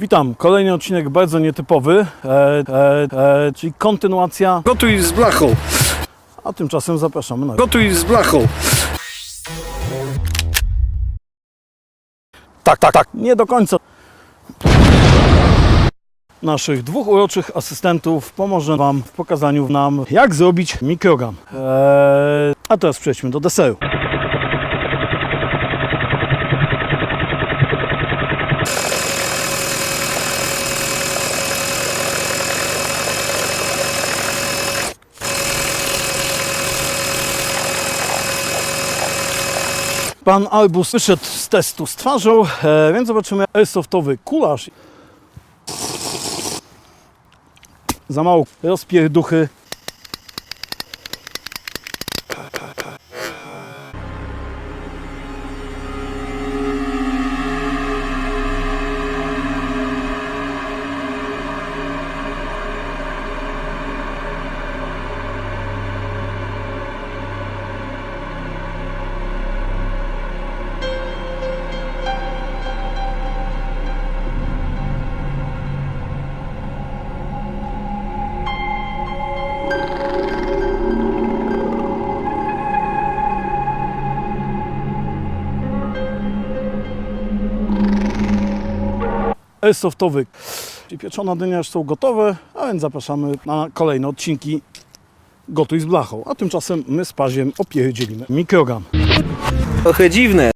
Witam, kolejny odcinek bardzo nietypowy, e, e, e, czyli kontynuacja, Gotuj z blachą. a tymczasem zapraszamy na... Gotuj z blachą. Tak, tak, tak, nie do końca. Naszych dwóch uroczych asystentów pomoże Wam w pokazaniu nam, jak zrobić mikrogram. E, a teraz przejdźmy do deseru. Pan Albus wyszedł z testu z twarzą, e, więc zobaczymy airsoftowy kulasz. Za mało rozpierduchy. Airsoftowy. Czyli pieczona dynia już są gotowe, a więc zapraszamy na kolejne odcinki Gotuj z blachą. A tymczasem my z Paziem opierdzielimy mikrogram. Trochę dziwne.